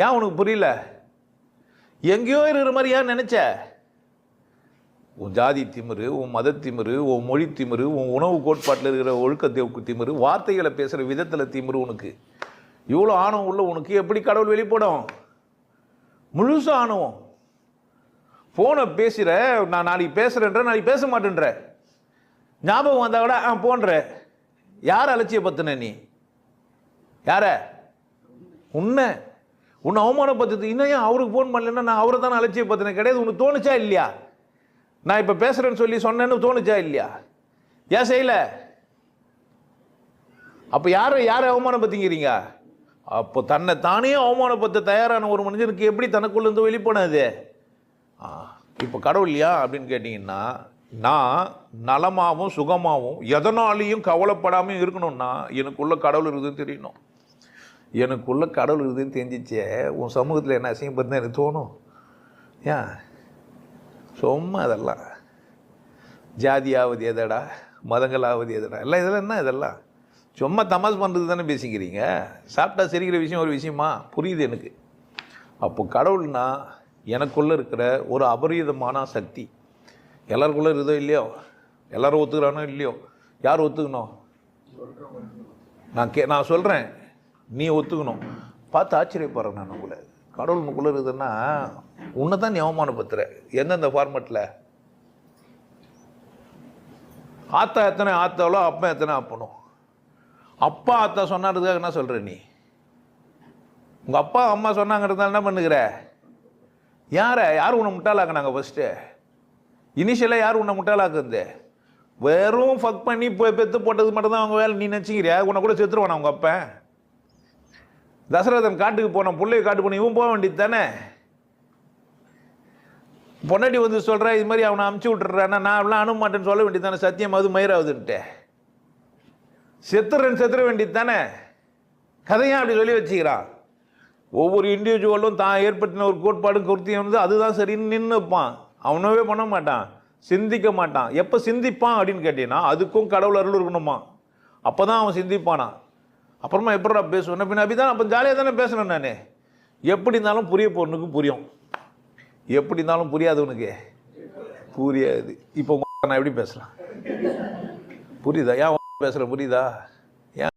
ஏன் உனக்கு புரியல? எங்கேயோ இருக்கிற மாதிரி ஏன் உன் ஜாதி திமிரு உன் மத திமிரு உன் மொழி திமிரு உன் உணவு கோட்பாட்டில் இருக்கிற ஒழுக்க திமிரு வார்த்தைகளை பேசுகிற விதத்தில் திமிரு உனக்கு. இவ்வளோ ஆணவம் உள்ள உனக்கு எப்படி கடவுள் வெளிப்படும்? முழுசாக ஆணவம். ஃபோனை பேசுகிற நான் நாளைக்கு பேசுகிறேன்ற நாளைக்கு பேச மாட்டேன்ற. ஞாபகம் வந்தால் கூட ஆ போன்ற. யார் அலட்சியப்படுத்தின நீ? யார? உன்னை. உன்னை அவமானப்படுத்து இன்னும் ஏன் அவருக்கு ஃபோன் பண்ணலன்னா நான் அவரை தானே அலட்சியப்படுத்தினேன்? கிடையாது உனக்கு தோணுச்சா இல்லையா? நான் இப்போ பேசுகிறேன்னு சொல்லி சொன்னேன்னு தோணுச்சா இல்லையா? ஏன் செய்யலை? அப்போ யாரை யாரை அவமானப்படுத்திங்கிறீங்க அப்போ தன்னை தானே அவமானப்படுத்த தயாரான ஒரு மனிதனுக்கு எப்படி தனக்குள்ளேருந்து வெளிப்படாது இப்போ கடவுள் இல்லையா அப்படின்னு கேட்டிங்கன்னா நான் நலமாகவும் சுகமாகவும் எதனாலையும் கவலைப்படாமல் இருக்கணும்னா எனக்குள்ள கடவுள் இருக்குதுன்னு தெரியணும். எனக்குள்ள கடவுள் இருக்குதுன்னு தெரிஞ்சிச்சே உன் சமூகத்தில் என்ன அசிங்கப்படுதுன்னு எனக்கு தோணும்? ஏன்? சும்மா அதெல்லாம். ஜாதியாவது எதடா? மதங்களாவது எதடா? எல்லாம் இதெல்லாம் என்ன இதெல்லாம்? சும்மா தமாஸ் பண்ணுறது தானே பேசிக்கிறீங்க? சாப்பிட்டா சிரிக்கிற விஷயம் ஒரு விஷயமா? புரியுது எனக்கு. அப்போ கடவுள்னா எனக்குள்ளே இருக்கிற ஒரு அபரீதமான சக்தி. எல்லாருக்குள்ளே இருக்குதோ இல்லையோ? எல்லோரும் ஒத்துக்கிறானோ இல்லையோ? யார் ஒத்துக்கணும்? நான் கே நான் சொல்கிறேன் நீ ஒத்துக்கணும். பார்த்து ஆச்சரியப்படுறேன் நான் உங்களை. கடவுள் உனக்குள்ளே இருக்குதுன்னா உன்னை தான் நீ அவமானப்படுத்துகிற எந்தெந்த ஃபார்மெட்டில் ஆத்தா எத்தனை ஆத்தாவளோ அப்பா எத்தனை அப்பனும் அப்பா ஆத்தா சொன்னாருக்காக என்ன சொல்கிற நீ? உங்கள் அப்பா அம்மா சொன்னாங்கிறதால என்ன பண்ணுகிற? யாரை? யார் உன்னை முட்டாளாக்குனாங்க ஃபஸ்ட்டு இனிஷியலாக யார் உன்னை முட்டாளாக்குது? வெறும் ஃபக் பண்ணி போய் பெற்று போட்டது மட்டும் தான் அவங்க வேலை. நீ நினச்சிக்கிறியா? உன்னை கூட செத்துருவானா அவங்க அப்பன்? தசரதன் காட்டுக்கு போனான் பிள்ளைய காட்டு போன இவன் போக வேண்டியது தானே பொன்னாடி வந்து சொல்கிறா இது மாதிரி அவனை அமுச்சு விட்டுறானா நான் அவெல்லாம் அனுப்ப மாட்டேன்னு சொல்ல வேண்டியது தானே சத்தியம் அது மயிராகுதுன்ட்டு செத்துறன் செத்துற வேண்டியது தானே கதையும் அப்படி சொல்லி வச்சுக்கிறான். ஒவ்வொரு இண்டிவிஜுவலும் தான் ஏற்படுத்தின ஒரு கோட்பாடு குர்த்தியும் வந்து அதுதான் சரின்னு நின்று வைப்பான். அவனவே பண்ண மாட்டான். சிந்திக்க மாட்டான். எப்போ சிந்திப்பான் அப்படின்னு கேட்டீங்கன்னா அதுக்கும் கடவுள் அருள் இருக்கணுமா? அப்போ தான் அவன் சிந்திப்பானான் அப்புறமா எப்படா பேசுவேன் பின்ன அப்படி தான் அப்போ ஜாலியாக தானே பேசுகிறேன் நான். எப்படி இருந்தாலும் புரிய பொண்ணுக்கு புரியும். எப்படி இருந்தாலும் புரியாதவனுக்கு புரியாது. இப்போ நான் எப்படி பேசலாம் புரியுதா? ஏன் பேசுகிறேன் புரியுதா?